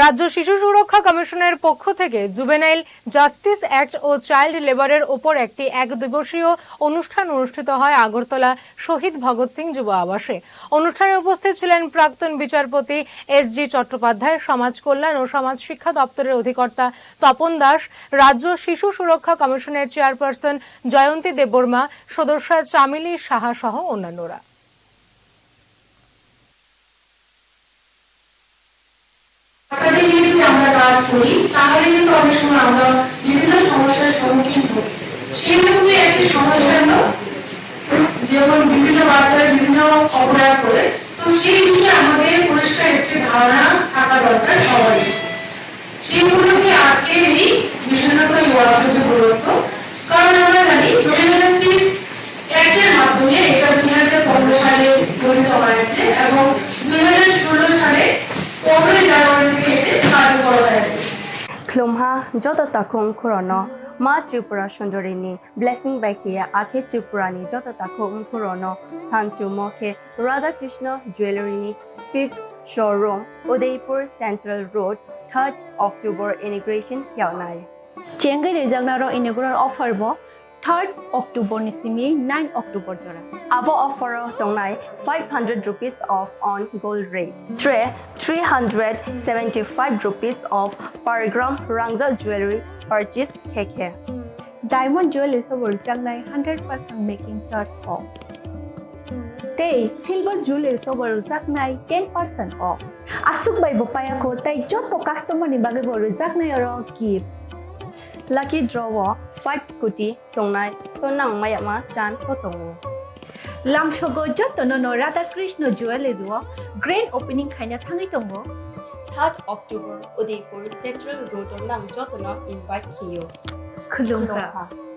রাজ্য শিশু সুরক্ষা কমিশনের পক্ষ থেকে জুবেনাইল জাস্টিস অ্যাক্ট ও চাইল্ড লেবারের ওপর একটি এক দিবসীয় অনুষ্ঠান অনুষ্ঠিত হয় আগরতলা শহীদ ভগৎ সিং যুব আবাসে। অনুষ্ঠানে উপস্থিত ছিলেন প্রাক্তন বিচারপতি এস জি চট্টোপাধ্যায়, সমাজ কল্যাণ ও সমাজ শিক্ষা দপ্তরের অধিকর্তা তপন দাস, রাজ্য শিশু সুরক্ষা কমিশনের চেয়ারপারসন জয়ন্তী দেববর্মা, সদস্যা চামিলি সাহা সহ অন্যান্যরা। করি, তাহলে কিন্তু অনেক সময় আমরা বিভিন্ন সমস্যার সম্মুখীন হই। সেইরকমই একটি সমস্যা যেমন বিভিন্ন বাচ্চারা 클롬하 저더다 콩코로노 마 쭈뿌라 숀조리니 블레싱 백히야 아케 쭈뿌라니 저더다 콩코로노 산쭈모케 라다크리스나 జ్యువెలరీని fifth showroom Udaipur central road third October ইনিগ্রেশন খেয়ানাই চেঙ্গাই রেজাগনারো ইনিগ্রার অফার বো থার্ড অক্টোবর নিসিমি নাইন অক্টোবর জরা আবো offer তংনাই five hundred rupees off on gold rate tray 375 rupees off per gram Rangzal jewelry purchase keke. Diamond jewellers ওবর জাগনাই hundred percent making charge off তে silver jewellers ওবর জাগনাই ten percent off আসুক বাই বপায়াকো তাই যত কাস্টমারনি বাগে বড় জাগনাই আর gift Lucky draw 5 scooty tongnai tonang mayama chance ko tongo. লামসগো যত no radhakrishna jewelry jewellery grand opening khaina thangai tongo 3rd October Udaipur Central Road lam jotona invite kiyo. Tonga.